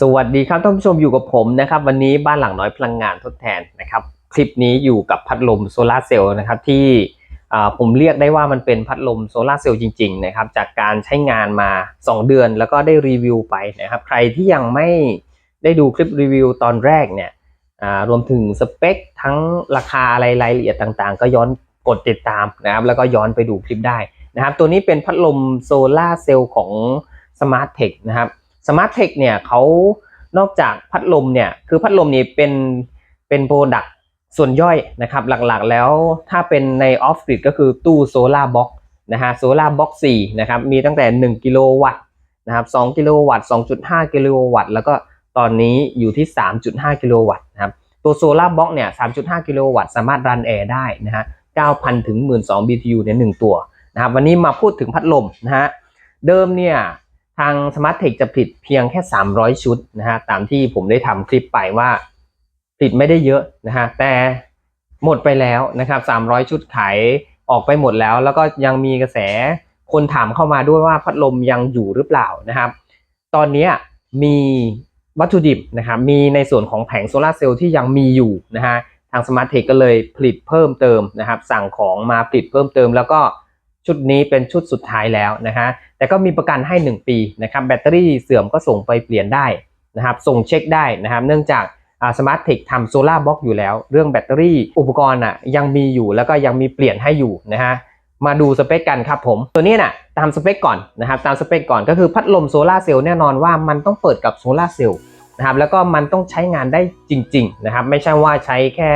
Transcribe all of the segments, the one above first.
สวัสดีครับท่านผู้ชมอยู่กับผมนะครับวันนี้บ้านหลังน้อยพลังงานทดแทนนะครับคลิปนี้อยู่กับพัดลมโซลาเซลล์นะครับที่ผมเรียกได้ว่ามันเป็นพัดลมโซลาเซลล์จริงๆนะครับจากการใช้งานมา 2 เดือนแล้วก็ได้รีวิวไปนะครับใครที่ยังไม่ได้ดูคลิปรีวิวตอนแรกเนี่ยรวมถึงสเปคทั้งราคาอะไรรายละเอียดต่างๆ ก็ย้อนกดติดตามนะครับแล้วก็ย้อนไปดูคลิปได้นะครับตัวนี้เป็นพัดลมโซลาเซลล์ของ Smart Tech นะครับ Smart Tech เนี่ยเขานอกจากพัดลมเนี่ยคือพัดลมนี่เป็นเป็นโปรดักส่วนย่อยนะครับหลักๆแล้วถ้าเป็นในออฟฟิศก็คือตู้โซลาร์บ็อกนะฮะโซลาร์บ็อก4นะครับมีตั้งแต่ 1 กิโลวัตต์นะครับ2กิโลวัตต์2.5 กิโลวัตต์แล้วก็ตอนนี้อยู่ที่ 3.5 กิโลวัตต์นะครับตัวโซลาร์บ็อกเนี่ย 3.5 กิโลวัตต์สามารถรันแอร์ได้นะฮะ 9,000 ถึง 12,000 BTU ในหนึ่งตัวนะครับวันนี้มาพูดถึงพัดลมนะฮะเดิมเนี่ย ทาง Smart Tech จะผลิตเพียงแค่ 300 ชุดนะฮะตามที่ผมได้ทำคลิปไปว่าผลิตไม่ได้เยอะนะฮะแต่หมดไปแล้วนะครับ 300 ชุดขายออกไปหมดแล้ว แล้วก็ยังมีกระแสคนถามเข้ามาด้วยว่าพัดลมยังอยู่หรือเปล่านะครับ ตอนนี้มีวัตถุดิบนะครับมีในส่วนของแผงโซลาร์เซลล์ที่ยังมีอยู่นะฮะทาง Smart Tech ก็เลยผลิตเพิ่มเติมนะครับ สั่งของมาผลิตเพิ่มเติม แล้วก็ชุดนี้เป็นชุดสุดท้ายแล้วนะฮะ แต่ก็มีประกันให้ 1 ปีนะครับแบตเตอรี่เสื่อมก็ส่งไปเปลี่ยนได้นะครับส่งเช็คได้นะครับเนื่องจากสมาร์ทเทคทำโซลาร์บล็อกอยู่แล้ว เรื่องแบตเตอรี่อุปกรณ์อะยังมีอยู่แล้วก็ยังมีเปลี่ยนให้อยู่นะฮะมาดูสเปคกันครับผมตัวนี้น่ะตามสเปคก่อนนะครับตามสเปคก่อนก็คือพัดลมโซลาเซลล์แน่นอนว่ามันต้องเปิดกับโซลาเซลล์นะครับแล้วก็มันต้องใช้งานได้จริงๆนะครับไม่ใช่ว่าใช้แค่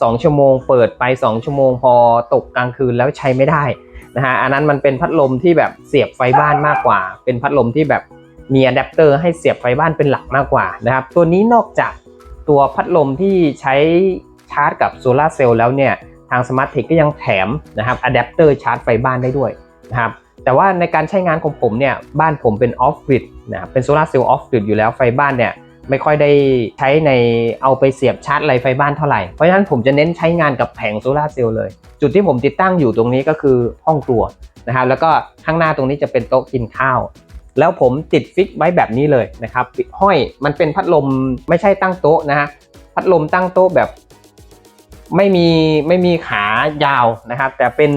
2 ชั่วโมง เปิดไป 2 ชั่วโมงพอตกกลางคืนแล้วใช้ไม่ได้ นะฮะอันนั้นมันเป็นพัดลมที่แบบเสียบไฟบ้านมากกว่า เป็นพัดลมที่แบบมีอะแดปเตอร์ให้เสียบไฟบ้านเป็นหลักมากกว่านะครับ ตัวนี้นอกจากตัวพัดลมที่ใช้ชาร์จกับโซลาเซลล์แล้วเนี่ยทาง Smart Tech ก็ยังแถมนะครับอะแดปเตอร์ชาร์จไฟบ้านได้ด้วยนะครับแต่ว่าในการใช้งานของผมเนี่ยบ้านผมเป็นออฟฟิศนะเป็นโซลาเซลล์ออฟฟิศอยู่แล้วไฟบ้านเนี่ย ไม่ค่อยได้ใช้ในเอาไปเสียบชาร์จไรไฟบ้านเท่าไหร่ เพราะฉะนั้นผมจะเน้นใช้งานกับแผงโซลาร์เซลล์เลย จุดที่ผมติดตั้งอยู่ตรงนี้ก็คือห้องครัวนะครับแล้วก็ข้างหน้าตรงนี้จะเป็นโต๊ะกินข้าว แล้วผมติดฟิกไว้แบบนี้เลยนะครับห้อยมันเป็นพัดลมไม่ใช่ตั้งโต๊ะนะฮะพัดลมตั้งโต๊ะแบบไม่มีไม่มีขายาวนะครับแต่เป็น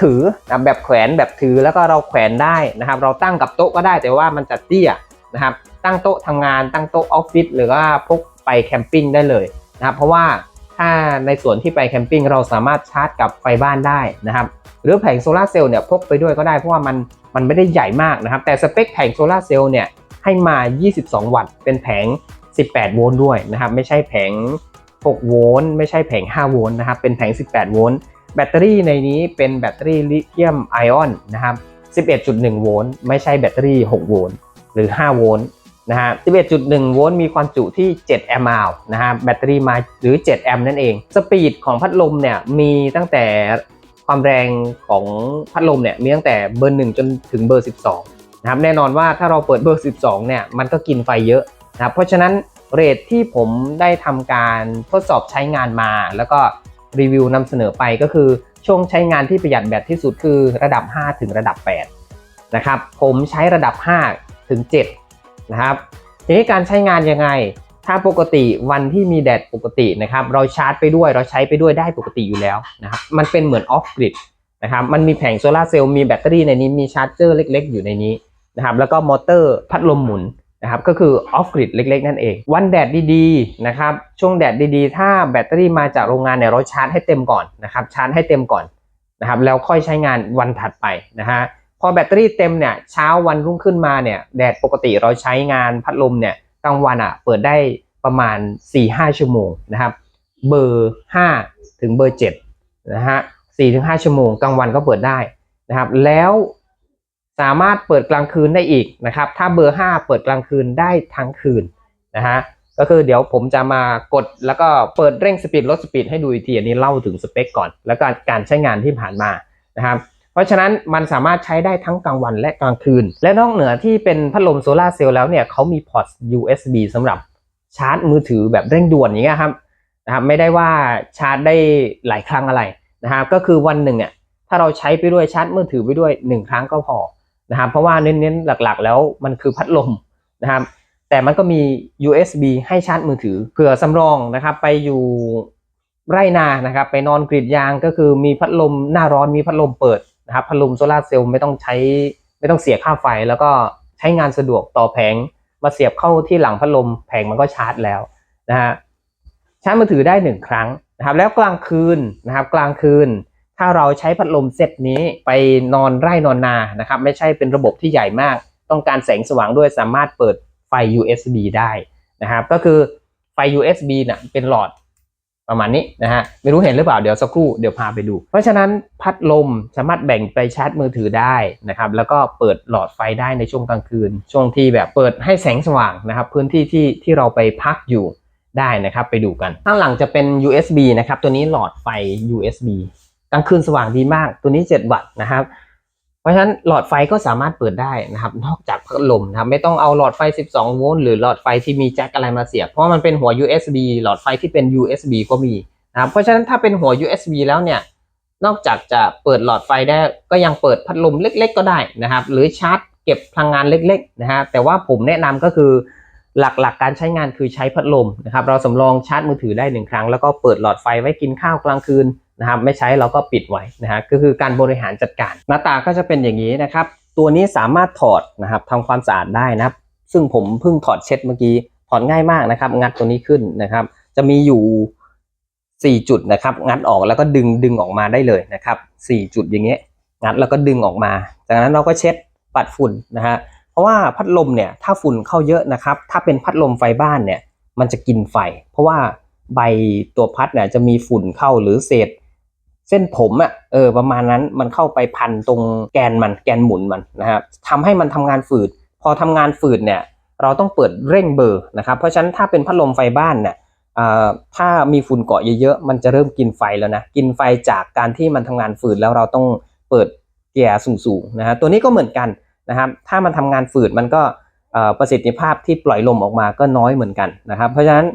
ถือนะแบบแขวนแบบถือแล้วก็เราแขวนได้นะครับ เราตั้งกับโต๊ะก็ได้แต่ว่ามันจะเตี้ยนะครับ ตั้งโต๊ะทำงานตั้งโต๊ะออฟฟิศหรือว่าพกไปแคมปิ้งได้เลยนะครับเพราะว่าถ้าในส่วนที่ไปแคมปิ้งเราสามารถชาร์จกับไฟบ้านได้นะครับหรือแผงโซลาเซลล์เนี่ยพกไปด้วยก็ได้เพราะว่ามันมันไม่ได้ใหญ่มากนะครับ แต่สเปคแผงโซลาเซลล์เนี่ยให้มา 22 วัตต์ เป็นแผง 18 โวลต์ด้วยนะครับ ไม่ใช่แผง 6 โวลต์ไม่ใช่แผง 5 โวลต์นะครับ เป็นแผง 18 โวลต์แบตเตอรี่ในนี้เป็นแบตเตอรี่ลิเธียมไอออนนะครับ 11.1 โวลต์ไม่ใช่แบตเตอรี่ 6 โวลต์หรือ 5 โวลต์ นะฮะ 11.1 โวลต์มีความจุที่ 7 แอมป์นะฮะ แบตเตอรี่มาหรือ 7 แอมป์นั่นเอง สปีดของพัดลมเนี่ย มีตั้งแต่ความแรงของพัดลมเนี่ย มีตั้งแต่เบอร์ 1 จนถึงเบอร์ 12 นะครับ แน่นอนว่าถ้าเราเปิดเบอร์ 12 เนี่ย มันก็กินไฟเยอะนะครับ เพราะฉะนั้นเรทที่ผมได้ทำการทดสอบใช้งานมา แล้วก็รีวิวนำเสนอไปก็คือช่วงใช้งานที่ประหยัดแบตที่สุดคือระดับ 5 ถึงระดับ 8 นะครับ ผมใช้ระดับ 5 ถึง 7 นะครับ ทีนี้การใช้งานยังไง ถ้าปกติวันที่มีแดดปกตินะครับ เราชาร์จไปด้วยเราใช้ไปด้วยได้ปกติอยู่แล้วนะครับ มันเป็นเหมือนออฟกริดนะครับ มันมีแผงโซลาร์เซลล์มีแบตเตอรี่ในนี้มีชาร์จเจอร์เล็ก ๆ อยู่ในนี้นะครับ แล้วก็มอเตอร์พัดลมหมุนนะครับก็คือออฟกริดเล็ก ๆ นั่นเอง วันแดดดีๆนะครับช่วงแดดดีๆ ถ้าแบตเตอรี่มาจากโรงงานเนี่ยเราชาร์จให้เต็มก่อนนะครับชาร์จให้เต็มก่อนนะครับแล้วค่อยใช้งานวันถัดไปนะฮะ พอแบตเตอรี่เต็มเนี่ยเช้าวันรุ่งขึ้นมาเนี่ยแดดปกติเราใช้งานพัดลมเนี่ยกลางวันอะเปิดได้ประมาณ 4-5 ชั่วโมงนะครับ เบอร์ 5 ถึงเบอร์7นะฮะ4-5 ชั่วโมงกลางวันก็เปิดได้นะครับ แล้วสามารถเปิดกลางคืนได้อีกนะครับ ถ้าเบอร์ 5 เปิดกลางคืนได้ทั้งคืนนะฮะก็คือเดี๋ยวผมจะมากดแล้วก็เปิดเร่งสปีดลดสปีดให้ดูอีกทีอันนี้เล่าถึงสเปคก่อน แล้วก็การใช้งานที่ผ่านมานะครับ ราะฉะนั้นมันสามารถใช้ได้ทั้งกลางวันและกลางคืน และนอกเหนือที่เป็นพัดลมโซลาเซลล์แล้วเนี่ยเขามีพอร์ต USB สำหรับชาร์จมือถือแบบเร่งด่วนอย่างเงี้ยครับนะครับไม่ได้ว่าชาร์จได้หลายครั้งอะไรนะครับก็คือวันหนึ่งอะถ้าเราใช้ไปด้วยชาร์จมือถือไปด้วย 1 ครั้งก็พอนะครับเพราะว่าเน้นๆหลักๆ แล้วมันคือพัดลมนะครับแต่มันก็มี USB ให้ชาร์จมือถือเผื่อสำรองนะครับไปอยู่ไร่นานะครับไปนอนกรีดยางก็คือมีพัดลมหน้าร้อนมีพัดลมเปิด นะครับพัดลมโซลาเซลล์ไม่ต้องใช้ไม่ต้องเสียค่าไฟ แล้วก็ใช้งานสะดวกต่อแผง มาเสียบเข้าที่หลังพัดลมแผงมันก็ชาร์จแล้วนะฮะชาร์จมือถือได้หนึ่งครั้งนะครับ แล้วกลางคืนนะครับ กลางคืน ถ้าเราใช้พัดลมเซตนี้ไปนอนไร่นอนนานะครับ ไม่ใช่เป็นระบบที่ใหญ่มาก ต้องการแสงสว่างด้วยสามารถเปิดไฟ USB ได้นะครับ ก็คือไฟ USB น่ะเป็นหลอด ประมาณนี้นะฮะไม่รู้เห็นหรือเปล่าเดี๋ยวสักครู่เดี๋ยวพาไปดู เพราะฉะนั้นพัดลมสามารถแบ่งไปชาร์จมือถือได้นะครับแล้วก็เปิดหลอดไฟได้ในช่วงกลางคืน ช่วงที่แบบเปิดให้แสงสว่างนะครับพื้นที่ที่ที่เราไปพักอยู่ได้นะครับไปดูกันข้างหลังจะเป็น USB นะครับตัวนี้หลอดไฟ USB กลางคืนสว่างดีมากตัวนี้ 7 วัตต์นะครับ ราะฉะนั้นหลอดไฟก็สามารถเปิดได้นะครับ นอกจากพัดลมนะครับไม่ต้องเอาหลอดไฟ 12 โวลต์หรือหลอดไฟที่มีแจ็คอะไรมาเสียบ เพราะมันเป็นหัว USB หลอดไฟที่เป็น USB ก็มีนะครับเพราะฉะนั้นถ้าเป็นหัว USB แล้วเนี่ยนอกจากจะเปิดหลอดไฟได้ก็ยังเปิดพัดลมเล็ก ๆ ก็ได้นะครับ หรือชาร์จเก็บพลังงานเล็กๆนะฮะแต่ว่าผมแนะนำก็คือหลักๆการใช้งานคือใช้พัดลมนะครับ เราสำรองชาร์จมือถือได้หนึ่งครั้ง แล้วก็เปิดหลอดไฟไว้กินข้าวกลางคืน นะครับไม่ใช้เราก็ปิดไว้นะฮะก็คือการบริหารจัดการ หน้าตาก็จะเป็นอย่างนี้นะครับ ตัวนี้สามารถถอดนะครับทำความสะอาดได้นะครับ ซึ่งผมเพิ่งถอดเช็ดเมื่อกี้ถอดง่ายมากนะครับ งัดตัวนี้ขึ้นนะครับ จะมีอยู่ 4 จุดนะครับ งัดออกแล้วก็ดึงดึงออกมาได้เลยนะครับ 4 จุดอย่างเงี้ยงัดแล้วก็ดึงออกมา จากนั้นเราก็เช็ดปัดฝุ่นนะฮะเพราะว่าพัดลมเนี่ยถ้าฝุ่นเข้าเยอะนะครับ ถ้าเป็นพัดลมไฟบ้านเนี่ยมันจะกินไฟ เพราะว่าใบตัวพัดเนี่ยจะมีฝุ่นเข้าหรือเศษ เส้นผมอะ่ะเออประมาณนั้นมันเข้าไปพันตรงแกนมันแกนหมุนมันนะครับทำให้มันทำงานฝืด พอทำงานฝืดเนี่ยเราต้องเปิดเร่งเบอร์นะครับ เพราะฉะนั้นถ้าเป็นพัดลมไฟบ้านเนี่ยอ่าถ้ามีฝุ่นเกาะเยอะๆ มันจะเริ่มกินไฟแล้วนะ กินไฟจากการที่มันทำงานฝืดแล้วเราต้องเปิดเกียร์สูงๆนะฮะตัวนี้ก็เหมือนกันนะครับ ถ้ามันทำงานฝืดมันก็อ่อประสิทธิภาพที่ปล่อยลมออกมาก็น้อยเหมือนกันนะครับ เพราะฉะนั้น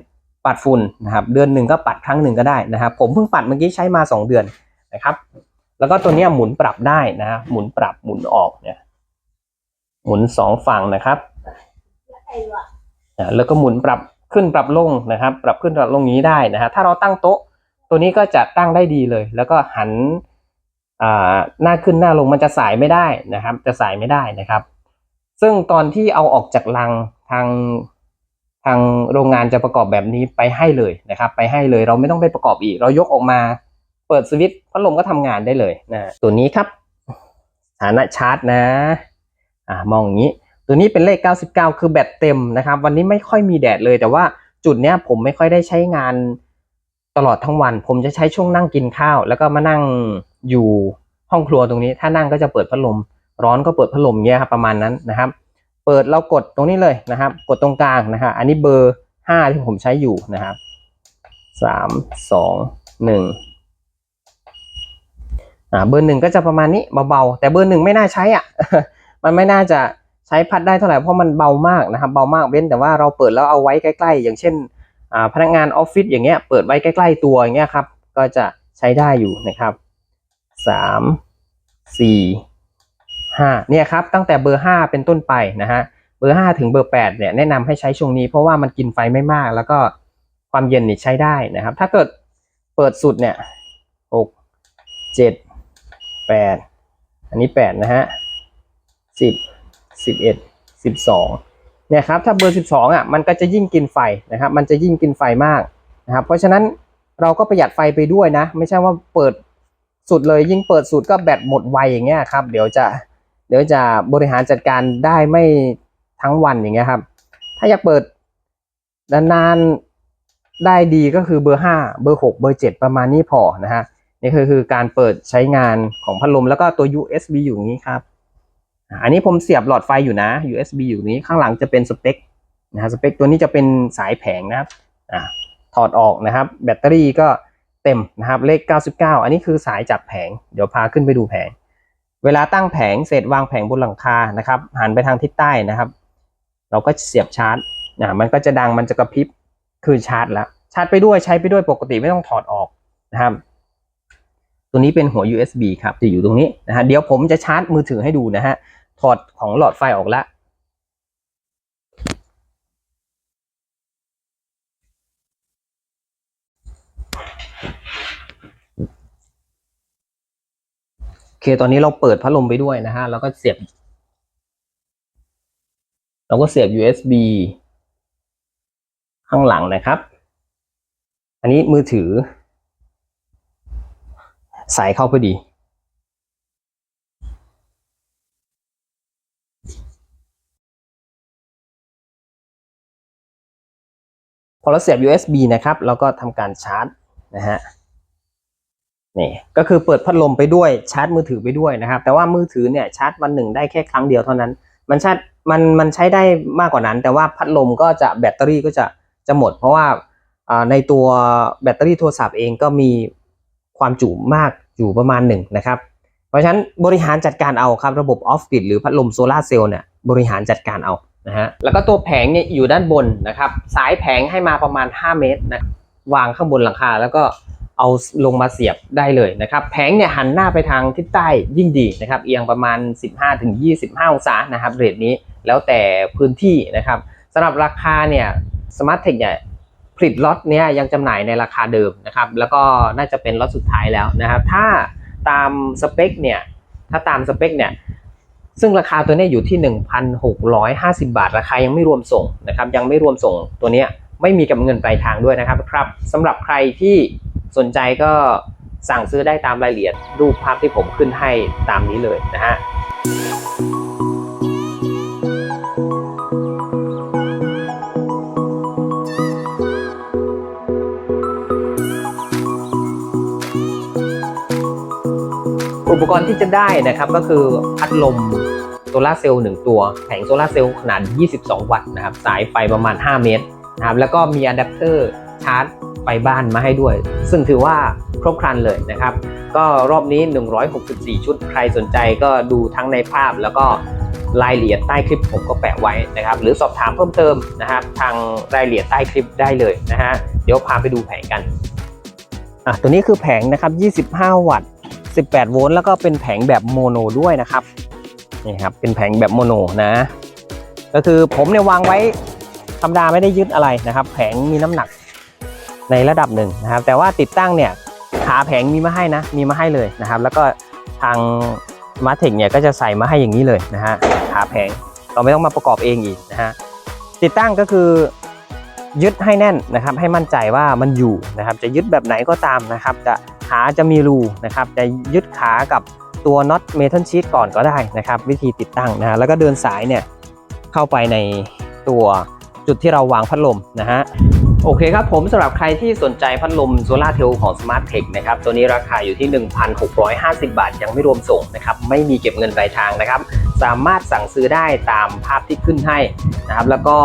ปัดฝุ่นนะครับเดือนหนึ่งก็ปัดครั้งหนึ่งก็ได้นะครับ ผมเพิ่งปัดเมื่อกี้ใช้มา 2 เดือน นะครับ แล้วก็ตัวนี้หมุนปรับได้นะ หมุนปรับหมุนออกเนี่ย หมุนสองฝั่งนะครับแล้วก็หมุนปรับขึ้นปรับลงนะครับ ปรับขึ้นปรับลงอย่างนี้ได้นะฮะถ้าเราตั้งโต๊ะ ตัวนี้ก็จะตั้งได้ดีเลย แล้วก็หันอ่าหน้าขึ้นหน้าลงมันจะสายไม่ได้นะครับ จะสายไม่ได้นะครับ ซึ่งตอนที่เอาออกจากลังทางทางโรงงานจะประกอบแบบนี้ไปให้เลยนะครับ ไปให้เลยเราไม่ต้องไปประกอบอีก เรายกออกมา ปิดสวิตช์พัดลมก็ทำงานได้เลยนะตัวนี้ครับฐานะชาร์จนะอ่ามองอย่างนี้ ตัวนี้เป็นเลข 99 คือแบตเต็มนะครับ วันนี้ไม่ค่อยมีแดดเลย แต่ว่าจุดเนี้ยผมไม่ค่อยได้ใช้งานตลอดทั้งวัน ผมจะใช้ช่วงนั่งกินข้าว แล้วก็มานั่งอยู่ห้องครัวตรงนี้ ถ้านั่งก็จะเปิดพัดลม ร้อนก็เปิดพัดลมเงี้ยครับประมาณนั้นนะครับ เปิดเรากดตรงนี้เลยนะครับ กดตรงกลางนะฮะอันนี้เบอร์ 5 ที่ผมใช้อยู่นะครับสามส อ่าเบอร์หนึ่งก็จะประมาณนี้เบาๆแต่เบอร์หนึ่งไม่น่าใช้อะ มันไม่น่าจะใช้พัดได้เท่าไหร่เพราะมันเบามากนะครับเบามากเว้นแต่ว่าเราเปิดแล้วเอาไว้ใกล้ ๆ อย่างเช่นอ่าพนักงานออฟฟิศอย่างเงี้ยเปิดไว้ใกล้ ๆ ตัวอย่างเงี้ยครับก็จะใช้ได้อยู่นะครับสามสี่ห้าเนี่ยครับตั้งแต่เบอร์ห้าเป็นต้นไปนะฮะเบอร์ห้าถึงเบอร์แปดเนี่ยแนะนำให้ใช้ช่วงนี้เพราะว่ามันกินไฟไม่มาก แล้วก็ความเย็นนี่ใช้ได้นะครับ ถ้าเกิดเปิดสุดเนี่ยหกเจ็ด แปดอันนี้แปดนะฮะสิบสิบเอ็ดสิบสองเนี่ยครับถ้าเบอร์สิบสองอะมันก็จะยิ่งกินไฟนะครับมันจะยิ่งกินไฟมากนะครับเพราะฉะนั้นเราก็ประหยัดไฟไปด้วยนะ ไม่ใช่ว่าเปิดสุดเลยยิ่งเปิดสุดก็แบตหมดไวอย่างเงี้ยครับ เดี๋ยวจะเดี๋ยวจะบริหารจัดการได้ไม่ทั้งวันอย่างเงี้ยครับ ถ้าอยากเปิดนานๆได้ดีก็คือเบอร์ห้าเบอร์หกเบอร์เจ็ดประมาณนี้พอนะฮะ นี่คือคือการเปิดใช้งานของพัดลมแล้วก็ตัว USB อยู่นี้ครับ อันนี้ผมเสียบหลอดไฟอยู่นะ USB อยู่นี้ข้างหลังจะเป็นสเปคนะฮะสเปคตัวนี้จะเป็นสายแผงนะครับอ่าถอดออกนะครับ แบตเตอรี่ก็เต็มนะครับเลข 99 อันนี้คือสายจากแผง เดี๋ยวพาขึ้นไปดูแผง เวลาตั้งแผงเสร็จวางแผงบนหลังคานะครับ หันไปทางทิศใต้นะครับ เราก็เสียบชาร์จอ่ามันก็จะดังมันจะกระพริบคือชาร์จแล้วชาร์จไปด้วยใช้ไปด้วยปกติไม่ต้องถอดออกนะครับ ตัวนี้เป็นหัว USB ครับจะอยู่ตรงนี้นะฮะเดี๋ยวผมจะชาร์จมือถือให้ดูนะฮะถอดของหลอดไฟออกละโอเคตอนนี้เราเปิดพัดลมไปด้วยนะฮะแล้วก็เสียบ เราก็เสียบ USB ข้างหลังนะครับ อันนี้มือถือ สายเข้าพอดี พอเราเสียบ USB นะครับ เราก็ทำการชาร์จนะฮะนี่ก็คือเปิดพัดลมไปด้วยชาร์จมือถือไปด้วยนะครับ แต่ว่ามือถือเนี่ยชาร์จวันหนึ่งได้แค่ครั้งเดียวเท่านั้น มันชาร์จมันมันใช้ได้มากกว่านั้น แต่ว่าพัดลมก็จะแบตเตอรี่ก็จะจะหมด เพราะว่าอ่าในตัวแบตเตอรี่โทรศัพท์เองก็มี ความจุมากอยู่ประมาณหนึ่งนะครับเพราะฉะนั้นบริหารจัดการเอาครับระบบออฟกริดหรือพัดลมโซลาเซลล์เนี่ยบริหารจัดการเอานะฮะแล้วก็ตัวแผงเนี่ยอยู่ด้านบนนะครับสายแผงให้มาประมาณ 5 เมตรนะวางข้างบนหลังคา แล้วก็เอาลงมาเสียบได้เลยนะครับแผงเนี่ยหันหน้าไปทางทิศใต้ยิ่งดีนะครับเอียงประมาณ 15-25 องศานะครับเรทนี้แล้วแต่พื้นที่นะครับสำหรับราคาเนี่ยสมาร์ทเทคเนี่ย ผลิตล็อตเนี้ยยังจำหน่ายในราคาเดิมนะครับ แล้วก็น่าจะเป็นล็อตสุดท้ายแล้วนะครับ ถ้าตามสเปคเนี่ย ถ้าตามสเปคเนี่ย ซึ่งราคาตัวนี้อยู่ที่ 1,650 บาท ราคายังไม่รวมส่งนะครับ ยังไม่รวมส่งตัวนี้ไม่มีกับเงินปลายทางด้วยนะครับครับสำหรับใครที่สนใจก็สั่งซื้อได้ตามรายละเอียดรูปภาพที่ผมขึ้นให้ตามนี้เลยนะฮะ อุปกรณ์ที่จะได้นะครับก็คือพัดลมโซลาเซลล์1ตัวแผงโซลาเซลล์ขนาด 22 วัตต์นะครับสายไฟประมาณ 5 เมตรนะครับแล้วก็มีอะแดปเตอร์ชาร์จไฟบ้านมาให้ด้วย ซึ่งถือว่าครบครันเลยนะครับ ก็รอบนี้ 164 ชุด ใครสนใจก็ดูทั้งในภาพแล้วก็รายละเอียดใต้คลิปผมก็แปะไว้นะครับ หรือสอบถามเพิ่มเติมนะครับ ทางรายละเอียดใต้คลิปได้เลยนะฮะเดี๋ยวพาไปดูแผงกันอะตัวนี้คือแผงนะครับ 25 วัตต์ 18 โวลต์แล้วก็เป็นแผงแบบโมโนด้วยนะครับนี่ครับเป็นแผงแบบโมโนนะ ก็คือผมเนี่ยวางไว้ธรรมดาไม่ได้ยึดอะไรนะครับ แผงมีน้ำหนักในระดับหนึ่งนะครับ แต่ว่าติดตั้งเนี่ยขาแผงมีมาให้นะ มีมาให้เลยนะครับ แล้วก็ทางมาเทคเนี่ยก็จะใส่มาให้อย่างนี้เลยนะฮะขาแผงเราไม่ต้องมาประกอบเองอีกนะฮะติดตั้งก็คือยึดให้แน่นนะครับ ให้มั่นใจว่ามันอยู่นะครับ จะยึดแบบไหนก็ตามนะครับ จะ ขาจะมีรูนะครับ จะยึดขากับตัวน็อตเมทัลชีตก่อนก็ได้นะครับ วิธีติดตั้งนะฮะแล้วก็เดินสายเนี่ยเข้าไปในตัวจุดที่เราวางพัดลมนะฮะโอเคครับผมสำหรับใครที่สนใจพัดลมโซลาเทลของ Smart Tech นะครับตัวนี้ราคาอยู่ที่ 1,650 บาท ยังไม่รวมส่งนะครับไม่มีเก็บเงินปลายทางนะครับ สามารถสั่งซื้อได้ตามภาพที่ขึ้นให้นะครับแล้วก็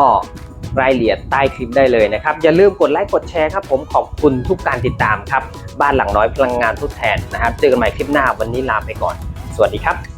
รายละเอียดใต้คลิปได้เลยนะครับ อย่าลืมกดไลค์กดแชร์ครับผมขอบคุณทุกการติดตามครับ บ้านหลังน้อยพลังงานทดแทนนะครับ เจอกันใหม่คลิปหน้าวันนี้ลาไปก่อน สวัสดีครับ